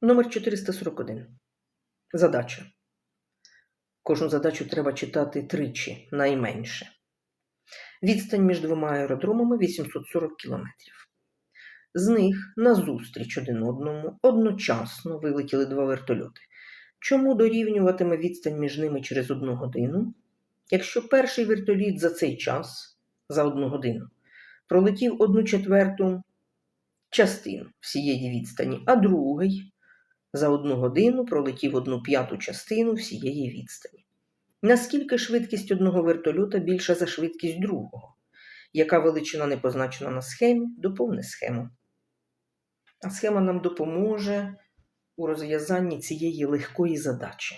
Номер 441. Задача. Кожну задачу треба читати тричі, найменше. Відстань між двома аеродромами 840 км. З них назустріч один одному одночасно вилетіли два вертольоти. Чому дорівнюватиме відстань між ними через одну годину, якщо перший вертоліт за цей час, за одну годину, пролетів одну четверту частину всієї відстані, а другий за одну годину пролетів одну п'яту частину всієї відстані. Наскільки швидкість одного вертольота більша за швидкість другого? Яка величина не позначена на схемі, доповни схему. А схема нам допоможе у розв'язанні цієї легкої задачі.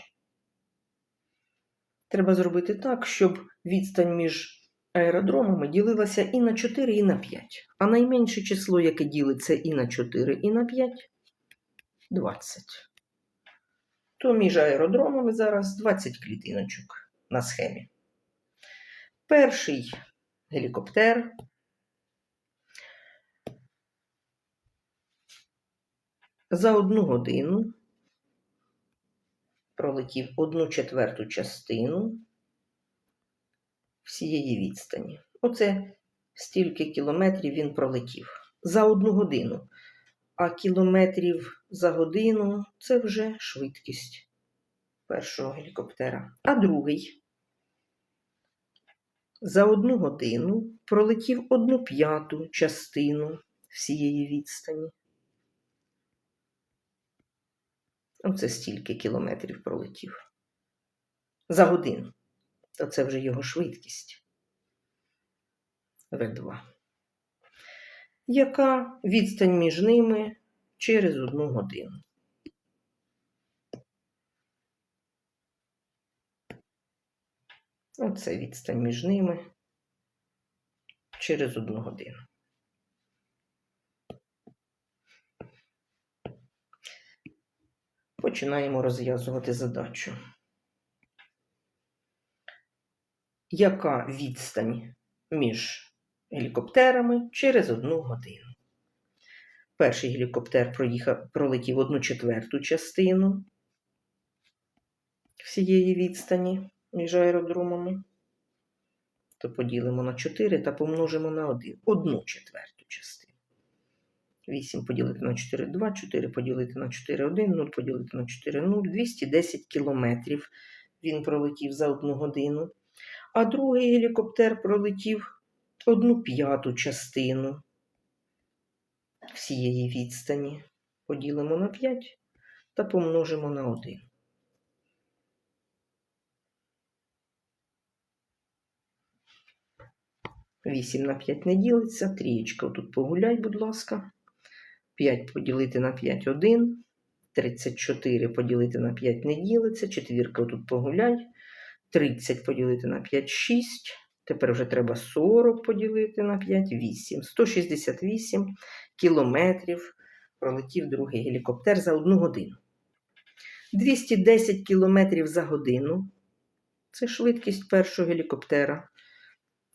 Треба зробити так, щоб відстань між аеродромами ділилася і на 4, і на 5. А найменше число, яке ділиться і на 4, і на 5 20. То між аеродромами зараз 20 клітиночок на схемі. Перший гелікоптер. За одну годину пролетів одну четверту частину всієї відстані. Оце стільки кілометрів він пролетів за одну годину. А кілометрів за годину це вже швидкість першого гелікоптера. А другий за одну годину пролетів одну п'яту частину всієї відстані. Оце стільки кілометрів пролетів. За годину. То це вже його швидкість. В2. Яка відстань між ними через одну годину? Оце відстань між ними через одну годину. Починаємо розв'язувати задачу. Яка відстань між гелікоптерами через одну годину? Перший гелікоптер проїхав, пролетів одну четверту частину всієї відстані між аеродромами. То поділимо на 4 та помножимо на 1. Одну четверту частину. 8 поділити на 4 2, 4 поділити на 4 1, 0 поділити на 4 0, 210 кілометрів він пролетів за одну годину. А другий гелікоптер пролетів одну п'яту частину всієї відстані. Поділимо на 5 та помножимо на 1. Вісім на 5 не ділиться. Трієчка тут погуляй, будь ласка. 5 поділити на 5 1. 34 поділити на 5 не ділиться. Четвірка тут погуляй. 30 поділити на 5 6. Тепер вже треба 40 поділити на 5 8. 168 кілометрів пролетів другий гелікоптер за одну годину. 210 кілометрів за годину. Це швидкість першого гелікоптера.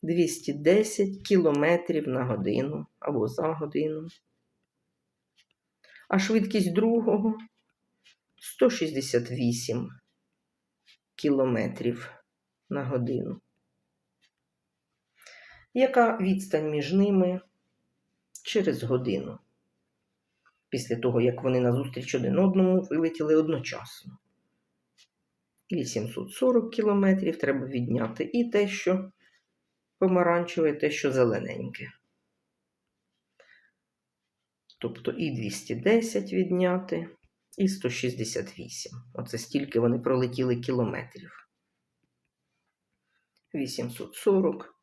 210 кілометрів на годину або за годину. А швидкість другого 168 кілометрів на годину. Яка відстань між ними через годину? Після того, як вони назустріч один одному вилетіли одночасно. 840 кілометрів треба відняти і те, що помаранчеве, і те, що зелененьке. Тобто і 210 відняти, і 168. Оце стільки вони пролетіли кілометрів. 840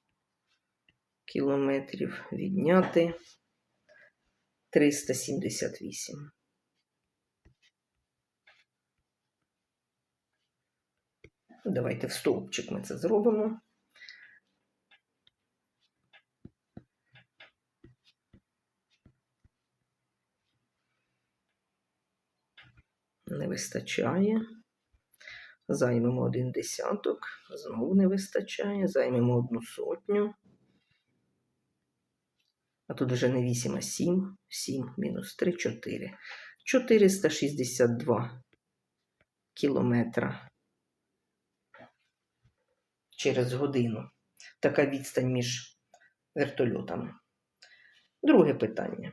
кілометрів відняти 378. Давайте в стовпчик ми це зробимо. Не вистачає. Займемо один десяток, знову не вистачає, займемо одну сотню. А тут вже не 8, а 7. 7 мінус 3, 4. 462 кілометра через годину. Така відстань між вертольотами. Друге питання.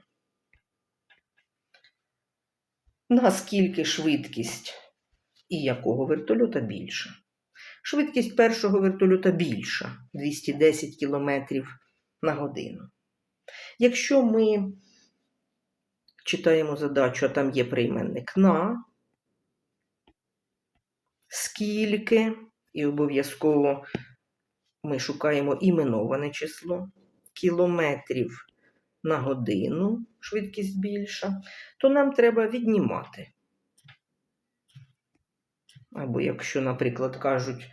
Наскільки швидкість і якого вертольота більша? Швидкість першого вертольота більша 210 км на годину. Якщо ми читаємо задачу, а там є прийменник на, скільки, і обов'язково ми шукаємо іменоване число кілометрів на годину, швидкість більша, то нам треба віднімати. Або якщо, наприклад, кажуть,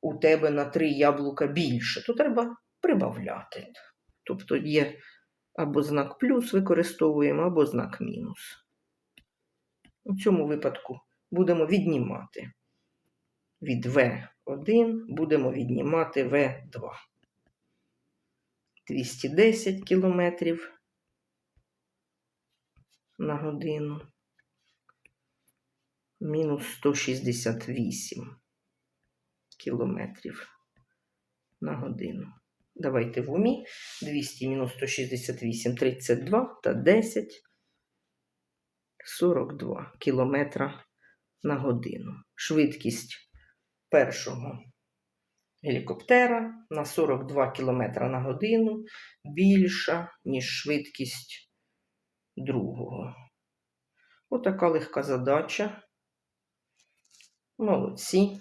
у тебе на три яблука більше, то треба прибавляти. Тобто є або знак плюс використовуємо, або знак мінус. У цьому випадку будемо віднімати. Від В1 будемо віднімати В2. 210 кілометрів на годину. Мінус 168 кілометрів на годину. Давайте в умі. 200 мінус 168 32 та 10 42 кілометра на годину. Швидкість першого гелікоптера на 42 км на годину більша, ніж швидкість другого. Отака легка задача. Молодці.